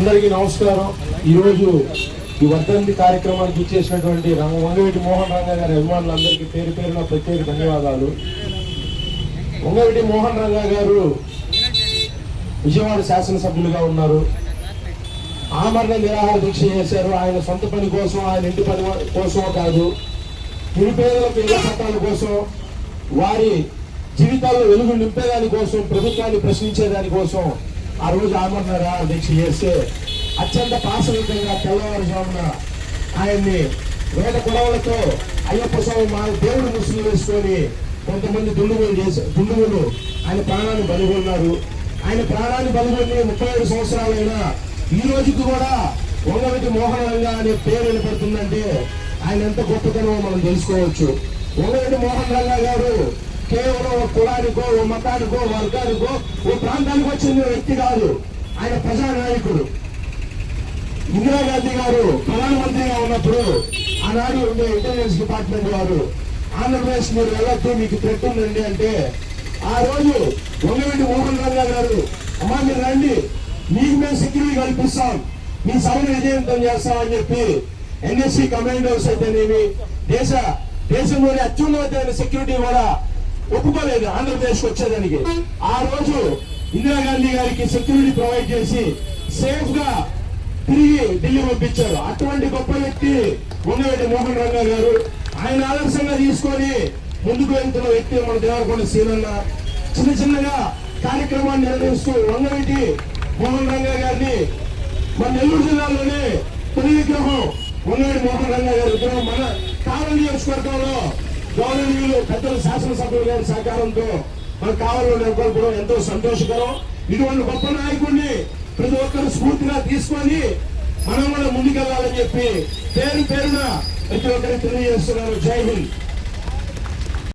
అందరికీ నమస్కారం. ఈరోజు ఈ వర్ధంతి కార్యక్రమానికి ఇచ్చేసినటువంటి రంగ వంగవీటి మోహన్ రంగ గారి అభిమానులందరికీ పేరు పేరున ప్రత్యేక ధన్యవాదాలు. వంగవీటి మోహన్ రంగ గారు విజయవాడ శాసనసభ్యులుగా ఉన్నారు. ఆమరణ నిరాహార దీక్ష చేశారు. ఆయన సొంత పని కోసం ఆయన ఇంటి పని కోసం కాదు నిరుపేదలకు ఇళ్ళ చట్టాల కోసం వారి జీవితాల్లో వెలుగు నింపేదాని కోసం ప్రభుత్వాన్ని ప్రశ్నించేదాని కోసం ఆ రోజు ఆమరణ దీక్ష చేస్తే అత్యంత పాశవికంగా తెల్లవారుజామున ఆయన్ని వేద కుడవలతో అయ్యప్ప స్వామి మా దేవుడు ముసులు వేసుకొని కొంతమంది దుండుగులు చేసి దుండుగులు ఆయన ప్రాణాన్ని బలిగొన్నారు. ఆయన ప్రాణాన్ని బలిగొని ముప్పై ఏడు సంవత్సరాలైనా ఈ రోజుకి కూడా వంగవీటి మోహనరంగా అనే పేరు నిలబడుతుందంటే ఆయన ఎంత గొప్పతనమో మనం తెలుసుకోవచ్చు. వంగవీటి మోహన్ రంగా గారు కేవలం ఓ కులానికో ఓ మతానికో వర్గానికో ఓ ప్రాంతానికి వచ్చిన వ్యక్తి కాదు. ఆయన ప్రజానాయకుడు. ఇందిరాగాంధీ గారు ప్రధానమంత్రిగా ఉన్నప్పుడు ఆనాడు ఉండే ఇంటెలిజెన్స్ డిపార్ట్మెంట్ వారు ఆంధ్రప్రదేశ్ మీరు వెళ్ళొద్దు మీకు థ్రెట్ ఉందండి అంటే ఆ రోజు వంగవీటి మోహన్ రంగా గారు అమ్మా మీరు రండి మీకు మేము సెక్యూరిటీ కల్పిస్తాం మీ సభను విజయవంతం చేస్తామని చెప్పి ఎన్ఎస్సి కమాండోస్ అయితేనేమి దేశ దేశంలోని అత్యున్నతమైన సెక్యూరిటీ కూడా ఒప్పుకోలేదు ఆంధ్రప్రదేశ్ వచ్చేదానికి. ఆ రోజు ఇందిరాగాంధీ గారికి సెక్యూరిటీ ప్రొవైడ్ చేసి సేఫ్గా తిరిగి ఢిల్లీ పంపించారు. అటువంటి గొప్ప వ్యక్తి ఉండేటి మోహన్ రంగా గారు ఆయన ఆదర్శంగా తీసుకొని ముందుకు వెళ్తున్న వ్యక్తి మన దేవరకొండ సీనన్న చిన్న చిన్నగా కార్యక్రమాన్ని నిర్వహిస్తూ వంగవీటి మోహన్ రంగా గారిని మన నెల్లూరు జిల్లాలోనే తొలి విగ్రహం వంగవీటి మోహన్ రంగా గారి విగ్రహం మన కావలి నియోజకవర్గంలో గౌరవనీయులు పెద్దల శాసనసభ్యులు గారి సహకారంతో మన కావాలని నెలకొల్పడం ఎంతో సంతోషకరం. ఇటువంటి గొప్ప నాయకుడిని ప్రతి ఒక్కరు స్ఫూర్తిగా తీసుకొని మనం కూడా ముందుకెళ్ళాలని చెప్పి పేరు పేరున ప్రతి ఒక్కరికి తెలియజేస్తున్నారు జై హింద్.